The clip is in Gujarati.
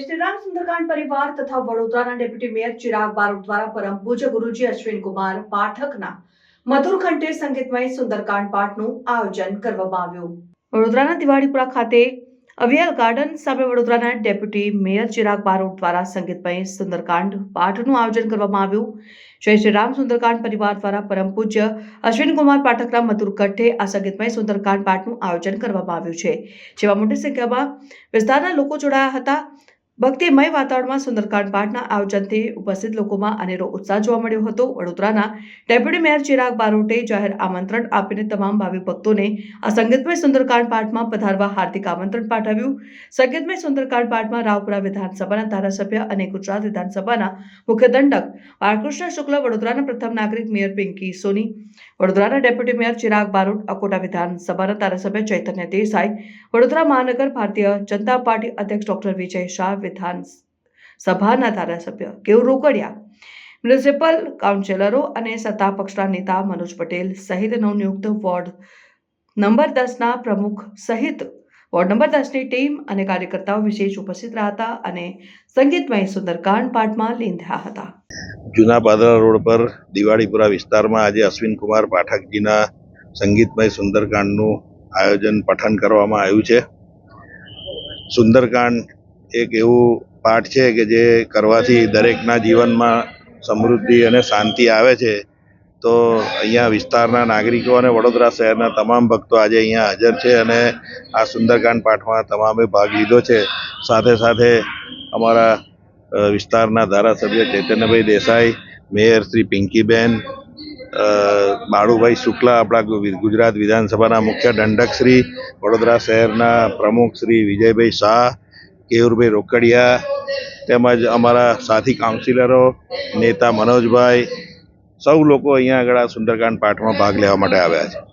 શ્રીરામ સુંદરકાંડ પરિવાર તથા વડોદરાના ડેપ્યુટી મેયર ચિરાગ બારોટ દ્વારા પરમ ગુરુજી અશ્વિન કુમાર પાઠકના મધુર કંઠે સંગીતમય સુંદરકાંડ પાઠનું આયોજન કરવામાં આવ્યું. વડોદરાના દિવાળીપુરા ખાતે અવિયલ ગાર્ડન સામે વડોદરાના ડેપ્યુટી મેયર ચિરાગ બારોટ દ્વારા સંગીતમય સુંદરકાંડ પાઠનું આયોજન કરવામાં આવ્યું. જય શ્રી સુંદરકાંડ પરિવાર દ્વારા પરમ પૂજ્ય અશ્વિન પાઠકના મધુર કંઠે આ સંગીતમય સુંદરકાંડ પાઠનું આયોજન કરવામાં આવ્યું છે. જેમાં મોટી સંખ્યામાં વિસ્તારના લોકો જોડાયા હતા. ભક્તિમય વાતાવરણમાં સુંદરકાંડ પાઠના આયોજનથી ઉપસ્થિત લોકોમાં અનેરો ઉત્સાહ જોવા મળ્યો હતો. વડોદરાના ડેપ્યુટી મેયર ચિરાગ બારોટે જાહેર આમંત્રણ આપીને તમામ ભાવિ ભક્તોને આ સંગીતમય સુંદરકાંડ પાઠમાં પધારવા હાર્દિક આમંત્રણ પાઠવ્યું. સંગીતમય સુંદરકાંડ પાઠમાં રાવપુરા વિધાનસભાના ધારાસભ્ય અને ગુજરાત વિધાનસભાના મુખ્ય દંડક બાળકૃષ્ણ શુક્લ, વડોદરાના પ્રથમ નાગરિક મેયર પિંકી સોની, વડોદરાના ડેપ્યુટી મેયર ચિરાગ બારોટ, અકોટા વિધાનસભાના ધારાસભ્ય ચૈતન્ય દેસાઈ, વડોદરા મહાનગર ભારતીય જનતા પાર્ટી અધ્યક્ષ ડોક્ટર વિજય શાહ વિધાન સભાના ધારાસભ્ય કેવું રોકડિયા? મ્યુનિસિપલ કાઉન્સિલરો અને સત્તા નેતા મનોજ પટેલ સહિત નવનિયુક્ત વોર્ડ નંબર દસના પ્રમુખ સહિત વોર્ડ નંબર દસની ટીમ અને કાર્યકર્તાઓ વિશેષ ઉપસ્થિત રહ્યા હતા અને સંગીતમય સુંદરકાંડ પાઠમાં લીંધ્યા હતા. જૂના પાદરા રોડ પર દિવાળીપુરા વિસ્તારમાં આજે અશ્વિન કુમાર પાઠકજીના સંગીતમય સુંદરકાંડનું આયોજન પઠન કરવામાં આવ્યું છે. સુંદરકાંડ એક એવું પાઠ છે કે જે કરવાથી દરેકના જીવનમાં સમૃદ્ધિ અને શાંતિ આવે છે, તો અહીંયા વિસ્તારના નાગરિકો અને વડોદરા શહેરના તમામ ભક્તો આજે અહીંયા હાજર છે અને આ સુંદરકાંડ પાઠમાં તમામે ભાગ લીધો છે. સાથે સાથે અમારા વિસ્તારના ધારાસભ્ય ચૈતન્યભાઈ દેસાઈ, મેયર શ્રી પિંકીબેન બાળુભાઈ શુક્લા, આપણા ગુજરાત વિધાનસભાના મુખ્ય દંડકશ્રી, વડોદરા શહેરના પ્રમુખ શ્રી વિજયભાઈ શાહ કેયુરભાઈ રોકડિયા તેમજ અમારા સાથી કાઉન્સિલરો નેતા મનોજભાઈ, સૌ લોકો અહીંયા આગળ આ સુંદરકાંડ પાઠમાં ભાગ લેવા માટે આવ્યા છે.